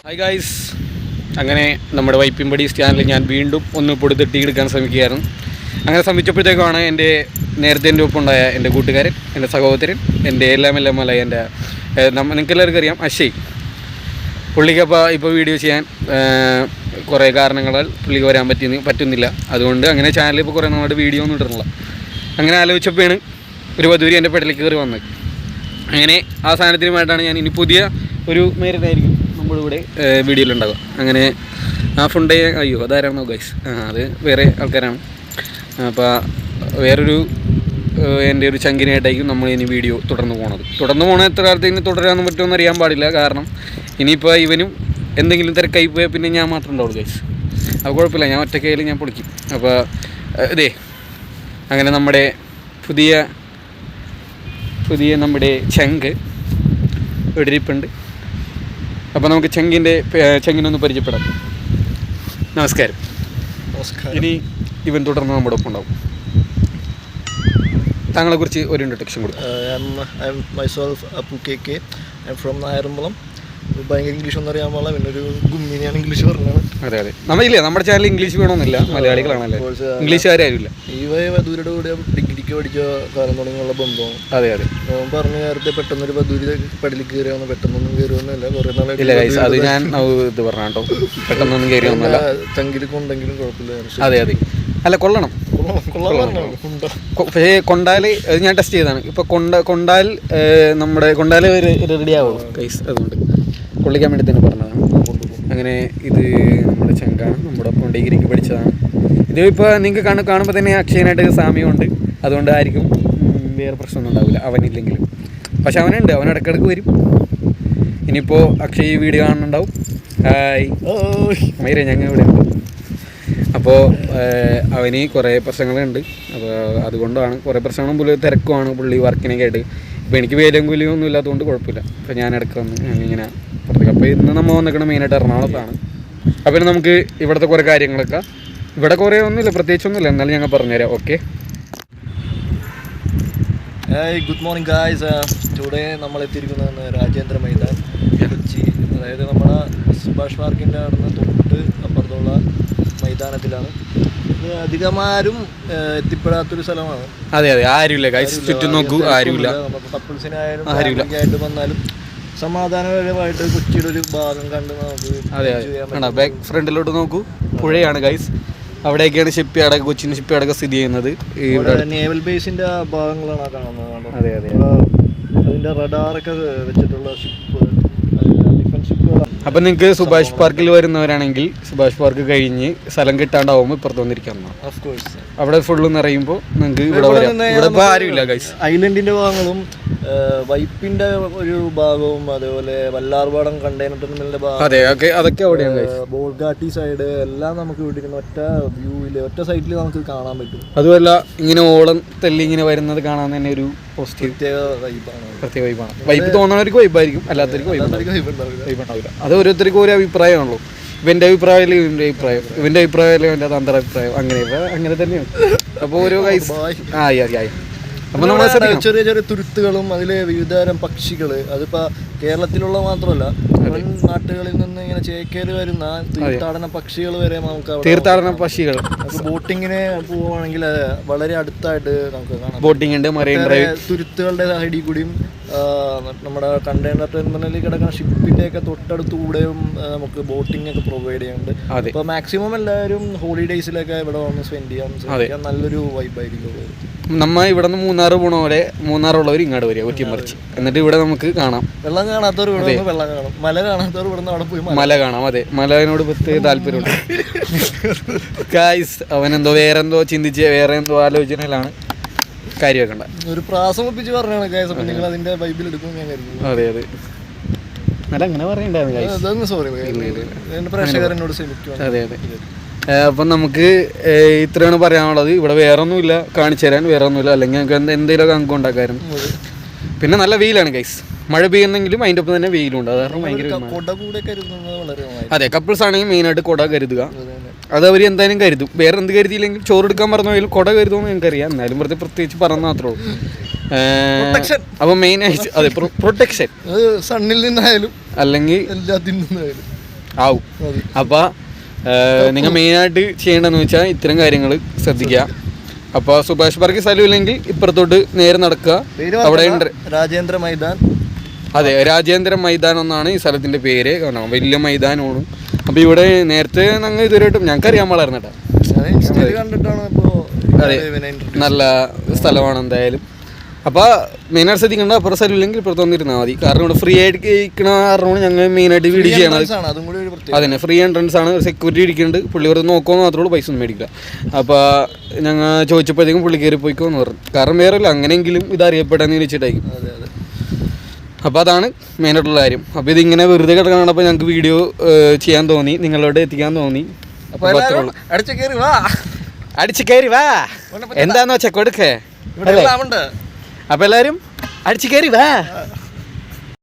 Hi guys അങ്ങനെ നമ്മുടെ വൈപ്പിൻപടി സ്റ്റാൻഡിൽ ഞാൻ വീണ്ടും ഒന്ന് പൊടിതെട്ടി എടുക്കാൻ ശ്രമിക്കുകയായിരുന്നു. അങ്ങനെ ശ്രമിച്ചപ്പോഴത്തേക്കാണ് എന്റെ നേരത്തെ എന്റെ ഒപ്പമുണ്ടായ എന്റെ കൂട്ടുകാരൻ എന്റെ സഹോദരൻ എന്റെ എല്ലാം എല്ലാം അല്ല എന്റെ നമ്മ നിങ്ങൾക്ക് എല്ലാവർക്കും അറിയാം അക്ഷയ് പുള്ളിക്കപ്പോൾ ഇപ്പോൾ വീഡിയോ ചെയ്യാൻ കുറേ കാരണങ്ങളാൽ പുള്ളിക്ക് വരാൻ പറ്റി പറ്റുന്നില്ല. അതുകൊണ്ട് അങ്ങനെ ചാനലിൽ ഇപ്പോൾ കുറേ നമ്മുടെ വീഡിയോ ഒന്നും ഇട്ടിട്ടില്ല. അങ്ങനെ ആലോചിച്ചപ്പോഴാണ് ഒരു വധൂരി എന്റെ പെടലിൽ കയറി വന്നത്. അങ്ങനെ ആ സാധനത്തിനുമായിട്ടാണ് ഞാൻ ഇനി പുതിയ ഒരു മേരനായിരിക്കും നമ്മുടെ കൂടെ വീഡിയോയിലുണ്ടാവുക അങ്ങനെ ആ ഫുണ്ടേ അയ്യോ അതാരാണോ ഗൈസ് ആ അത് വേറെ ആൾക്കാരാണ്. അപ്പോൾ വേറൊരു എന്റെ ഒരു ചങ്കിനായിട്ടായിരിക്കും നമ്മൾ ഇനി വീഡിയോ തുടർന്ന് പോകണത് തുടർന്ന് പോണ എത്ര കാലത്ത് ഇനി തുടരാൻ പറ്റുമെന്ന് അറിയാൻ പാടില്ല. കാരണം ഇനിയിപ്പോൾ ഇവനും എന്തെങ്കിലും തിരക്കായി പോയാൽ പിന്നെ ഞാൻ മാത്രം ഉണ്ടാവുള്ളൂ ഗൈസ് അപ്പോൾ കുഴപ്പമില്ല ഞാൻ ഒറ്റക്കയിൽ ഞാൻ പൊളിക്കും. അപ്പോൾ ഇതേ അങ്ങനെ നമ്മുടെ പുതിയ പുതിയ നമ്മുടെ ചങ്ക് ഇവിടെ അപ്പോൾ നമുക്ക് ചെങ്കിന്റെ ചെങ്കിനൊന്ന് പരിചയപ്പെടാം. നമസ്കാരം. നമസ്കാരം. ഇനി ഇവൻ തുടർന്ന് നമ്മുടെ ഒപ്പം ഉണ്ടാവും. താങ്കളെക്കുറിച്ച് ഒരു ഇൻട്രൊഡക്ഷൻ കൊടുക്കും. ഫ്രോം നായരമ്പലം. ഭയങ്കര ഇംഗ്ലീഷ് ഒന്നും അറിയാൻ പാടില്ല. പിന്നെ ഒരു ഗുമ്മിനിയാണ് ഇംഗ്ലീഷ് പറഞ്ഞത്. അതെ അതെ. നമ്മളില്ലേ നമ്മുടെ ചാനൽ ഇംഗ്ലീഷ് വേണമെന്നില്ല മലയാളികളാണല്ലേ? ഇംഗ്ലീഷ് ഇംഗ്ലീഷുകാരും ഈ ദൂരുടെ കൂടെ ഡിഗ്രിക്ക് പഠിച്ച കാലം തുടങ്ങിയുള്ള ബന്ധമാണ് അതെ അതെ. പറഞ്ഞ നേരത്തെ പെട്ടെന്ന് ഒരു ബദൂരി പടലിൽ കയറിയാന്ന് പെട്ടെന്നൊന്നും കയറിയൊന്നുമില്ല കുറെ ഗൈസ് അത് ഞാൻ ഇത് പറഞ്ഞോ പെട്ടെന്നൊന്നും കയറി വന്നില്ല. തങ്കിലൊക്കെ ഉണ്ടെങ്കിലും കുഴപ്പമില്ല. അതെ അതെ. അല്ല കൊള്ളണം. പക്ഷേ കൊണ്ടാൽ അത് ഞാൻ ടെസ്റ്റ് ചെയ്തതാണ്. ഇപ്പോൾ കൊണ്ട കൊണ്ടാൽ നമ്മുടെ കൊണ്ടാൽ റെഡി ആവുള്ളൂ കൈസ് അതുകൊണ്ട് കൊള്ളിക്കാൻ വേണ്ടി തന്നെ പറഞ്ഞതാണ്. അങ്ങനെ ഇത് നമ്മുടെ ചങ്കാണ്. നമ്മുടെ ഒപ്പം ഡിഗ്രിക്ക് പഠിച്ചതാണ്. ഇത് ഇപ്പോൾ നിങ്ങൾക്ക് കാണു കാണുമ്പോൾ തന്നെ അക്ഷയനായിട്ട് സാമ്യമുണ്ട്. അതുകൊണ്ട് ആയിരിക്കും വേറെ പ്രശ്നമൊന്നും ഉണ്ടാവില്ല. അവനില്ലെങ്കിലും. പക്ഷെ അവനുണ്ട്. അവൻ ഇടയ്ക്കിടയ്ക്ക് വരും. ഇനിയിപ്പോൾ അക്ഷയ് വീഡിയോ കാണുന്നുണ്ടാവും. ഹായ് മൈര ഞങ്ങൾ ഇവിടെ ഉണ്ട്. അപ്പോൾ അവന് കുറേ പ്രശ്നങ്ങളുണ്ട്. അപ്പോൾ അതുകൊണ്ടാണ് കുറേ പ്രശ്നങ്ങളും പുള്ളി തിരക്കുമാണ് പുള്ളി വർക്കിനൊക്കെ ആയിട്ട്. ഇപ്പോൾ എനിക്ക് വേലും കൂലിയും ഒന്നും ഇല്ലാത്തതുകൊണ്ട് കുഴപ്പമില്ല. അപ്പോൾ ഞാൻ ഇടയ്ക്ക് വന്ന് ഇങ്ങനെ പുറത്തേക്ക് അപ്പോൾ ഇന്ന് നമ്മൾ വന്നിരിക്കുന്നത് മെയിനായിട്ട് എറണാകുളത്താണ്. അപ്പോൾ നമുക്ക് ഇവിടുത്തെ കുറേ കാര്യങ്ങളൊക്കെ. ഇവിടെ കുറേ ഒന്നുമില്ല പ്രത്യേകിച്ചൊന്നുമില്ല. എന്നാലും ഞങ്ങൾ പറഞ്ഞുതരാം. Okay? Good morning guys today നമ്മൾ എത്തിയിരിക്കുന്നത് രാജേന്ദ്ര മൈതാൻ കൊച്ചി. അതായത് നമ്മുടെ സുഭാഷ് പാർക്കിന്റെ അവിടുന്ന് തൊട്ട് അപ്പുറത്തുള്ള മൈതാനത്തിലാണ്. ഇത് അധികമാരും ഏഹ്, എത്തിപ്പെടാത്തൊരു സ്ഥലമാണ്. അതെ അതെ. ആരുമില്ല ചുറ്റും നോക്കൂ. ആരുമില്ല. കപ്പിൾസിനായാലും ആരുമില്ല. ആയിട്ട് വന്നാലും സമാധാനപരമായിട്ട് കൊച്ചിയുടെ ഒരു ഭാഗം കണ്ട് നമുക്ക് അതെ അതെ. ബാക്ക് ഫ്രണ്ടിലോട്ട് നോക്കൂ. പുഴയാണ് ഗൈസ് അവിടെയൊക്കെയാണ് ഷിപ്പ് അടക്കം കൊച്ചിൻ ഷിപ്പ് അടക്കം സ്ഥിതി ചെയ്യുന്നത് നേവൽ ബേസിന്റെ ഭാഗങ്ങളാണ് കാണുന്നത്? അതെ അതെ. അതിന്റെ റഡാറൊക്കെ വെച്ചിട്ടുള്ള ഷിപ്പ് അപ്പം നിങ്ങൾക്ക് സുഭാഷ് പാർക്കിൽ വരുന്നവരാണെങ്കിൽ സുഭാഷ് പാർക്ക് കഴിഞ്ഞ് സ്ഥലം കിട്ടാണ്ടാവുമ്പോൾ ഇപ്പുറത്ത് വന്നിരിക്കാം അവിടെ ഫുള്ള് നിറയുമ്പോൾ നിങ്ങൾക്ക് ഇവിടെ വരാം. ഇവിടെ ഇപ്പോൾ ആരുമില്ല ഗൈസ് ഭാഗങ്ങളും വൈപ്പിന്റെ ഒരു ഭാഗവും അതേപോലെ വല്ലാർപാടം കണ്ടെയ്നർ ടെർമിനലിന്റെ ഭാഗം ബോൾഗാട്ടി സൈഡ് എല്ലാം നമുക്ക് ഇവിടെ ഇരുന്ന് ഒറ്റ വ്യൂവിൽ ഒറ്റ സൈഡിൽ നമുക്ക് കാണാൻ പറ്റും. അതുമല്ല ഇങ്ങനെ ഓളം തെല്ലി ഇങ്ങനെ വരുന്നത് കാണാൻ തന്നെ ഒരു പോസിറ്റീവ് പ്രത്യേക വൈബാണ് വൈബ് തോന്നുന്നവർക്ക് വൈബായിരിക്കും അല്ലാത്തവർക്ക് വൈബ് ഉണ്ടാവില്ല. അത് ഓരോരുത്തർക്കും ഒരു അഭിപ്രായമാണല്ലോ. ഇവന്റെ അഭിപ്രായം ഇവന്റെ അഭിപ്രായം? ഇവന്റെ അഭിപ്രായം ഇവന്റെ തന്ത്ര അഭിപ്രായം? അങ്ങനെ അങ്ങനെ തന്നെയാണ്. അപ്പോൾ ഓരോ കൈസ് ആയി ആയി ആയി. അപ്പോൾ നമ്മൾ ചെറിയ ചെറിയ തുരുത്തുകളും അതിലെ വിവിധതരം പക്ഷികൾ അതിപ്പോ കേരളത്തിലുള്ള മാത്രമല്ല നാട്ടുകളിൽ നിന്ന് ഇങ്ങനെ ചേക്കേറി വരുന്ന തീർത്ഥാടന പക്ഷികൾ വരെ നമുക്ക് തീർത്ഥാടന പക്ഷികൾ. ബോട്ടിങ്ങിന് പോവുകയാണെങ്കിൽ വളരെ അടുത്തായിട്ട് നമുക്ക് കാണാം. ബോട്ടിംഗ് ഉണ്ട് മറൈൻ ഡ്രൈവ്. തുരുത്തുകളുടെ സൈഡിൽ കൂടിയും നമ്മുടെ കണ്ടെയ്നർ ടെർമിനലിൽ കിടക്കുന്ന ഷിപ്പിന്റെ ഒക്കെ തൊട്ടടുത്ത് കൂടെയും നമുക്ക് ബോട്ടിംഗ് ഒക്കെ പ്രൊവൈഡ് ചെയ്യുന്നുണ്ട്. അപ്പൊ മാക്സിമം എല്ലാവരും ഹോളിഡേയ്സിലൊക്കെ ഇവിടെ വന്ന് സ്പെൻഡ് ചെയ്യാൻ ശ്രമിക്കാൻ നല്ലൊരു വൈബായിരിക്കും. നമ്മ ഇവിടെ നിന്ന് മൂന്നാർ പോണ പോലെ മൂന്നാറുള്ളവർ ഇങ്ങോട്ട് വരിക കുറ്റിമറിച്ച് എന്നിട്ട് ഇവിടെ നമുക്ക് കാണാം. വെള്ളം കാണാത്തവർ ഇവിടെ വന്ന് വെള്ളം കാണും. മല കാണാത്തവർ ഇവിടെ നിന്ന് അവിടെ പോയി മല കാണാം അതെ. മലനോട് പ്രത്യേക താല്പര്യമുണ്ട്. ഗായ്സ് അവനെന്തോ വേറെ എന്തോ ചിന്തിച്ച് വേറെ എന്തോ ആലോചനയിലാണ് കാര്യമാക്കണ്ട ഒരു പ്രാസം ഒപ്പിച്ച് പറഞ്ഞാണ് ഗൈസ് അപ്പൊ നിങ്ങൾ അതിന്റെ ബൈബിൾ എടുക്കും ഞാൻ കരുതുന്നു. അതെ അതെ. അല്ല അങ്ങനെ പറയണ്ടായിരുന്നു ഗായ്സ് സോറി അപ്പം നമുക്ക് ഇത്രയാണ് പറയാനുള്ളത്. ഇവിടെ വേറെ ഒന്നുമില്ല കാണിച്ചു തരാൻ വേറെ ഒന്നുമില്ല അല്ലെങ്കിൽ നമുക്ക് എന്ത് എന്തെങ്കിലുമൊക്കെ നമുക്ക് ഉണ്ടാക്കായിരുന്നു പിന്നെ നല്ല വെയിലാണ് ഗൈസ് മഴ പെയ്യുന്നെങ്കിലും അതിന്റെ ഒപ്പം തന്നെ വെയിലുണ്ട്. അത് കാരണം ഭയങ്കര അതെ കപ്പിൾസ് ആണെങ്കിൽ മെയിനായിട്ട് കുട കരുതുക. അത്. അവർ എന്തായാലും കരുതും. വേറെ എന്ത് കരുതിയില്ലെങ്കിൽ ചോറ് എടുക്കാൻ പറഞ്ഞു കൊട കുട കരുതുമെന്ന് എനിക്കറിയാം. എന്നാലും വെറുതെ പ്രത്യേകിച്ച് പറഞ്ഞ മാത്രമേ ഉള്ളൂ. അപ്പൊ മെയിൻ ആയിട്ട് അതെ പ്രൊട്ടക്ഷൻ സണ്ണിൽ നിന്നായാലും അല്ലെങ്കിൽ എല്ലാത്തിൽ നിന്നായാലും. ആവും. അപ്പൊ നിങ്ങൾ മെയിനായിട്ട് ചെയ്യേണ്ടതെന്ന് വെച്ചാൽ ഇത്തരം കാര്യങ്ങൾ ശ്രദ്ധിക്കുക അപ്പോൾ സുഭാഷ് പാർക്ക് സ്ഥലമില്ലെങ്കിൽ ഇപ്പുറത്തോട്ട് നേരെ നടക്കുക. അവിടെ രാജേന്ദ്ര മൈതാൻ. അതെ രാജേന്ദ്ര മൈതാനം എന്നാണ് ഈ സ്ഥലത്തിന്റെ പേര്. കാരണം വലിയ മൈതാനമാണ് അപ്പോൾ ഇവിടെ നേരത്തെ ഞങ്ങൾ ഇതുവരെയായിട്ടും ഞങ്ങൾക്ക് അറിയാൻ അതെ. നല്ല സ്ഥലമാണ് എന്തായാലും. അപ്പോൾ മെയിനായിട്ട് ശ്രദ്ധിക്കേണ്ട അപ്പുറം സ്ഥലമില്ലെങ്കിൽ ഇപ്പുറത്ത് വന്നിരുന്നാൽ മതി. കാരണം ഇവിടെ ഫ്രീ ആയിട്ട് കഴിക്കണ കാരണമാണ് ഞങ്ങൾ മെയിനായിട്ട് വീഡിയോ ചെയ്യണത് അതന്നെ ഫ്രീ എൻട്രൻസ് ആണ്. സെക്യൂരിറ്റി ഇരിക്കുന്നുണ്ട്. പുള്ളി വെറുതെ നോക്കുമെന്ന് മാത്രമേ ഉള്ളൂ പൈസ ഒന്നും മേടിക്കില്ല. അപ്പോൾ ഞങ്ങൾ ചോദിച്ചപ്പോഴത്തേക്കും പുള്ളി കയറി പോയിക്കോന്ന് പറഞ്ഞു. കാരണം വേറെ അല്ല അങ്ങനെയെങ്കിലും ഇത് അറിയപ്പെടാന്ന് അതെ. അപ്പോൾ അതാണ് മെയിനായിട്ടുള്ള കാര്യം. അപ്പോൾ ഇതിങ്ങനെ വെറുതെ കിടക്കണപ്പോൾ ഞങ്ങൾക്ക് വീഡിയോ ചെയ്യാൻ തോന്നി. നിങ്ങളോട് എത്തിക്കാൻ തോന്നി. അപ്പോൾ അടിച്ചു കയറി വാ. അടിച്ച് കയറി വാ. എന്താന്ന് വെച്ചാ കൊടുക്കേ. അപ്പൊ എല്ലാരും അടിച്ച് കയറി വാ.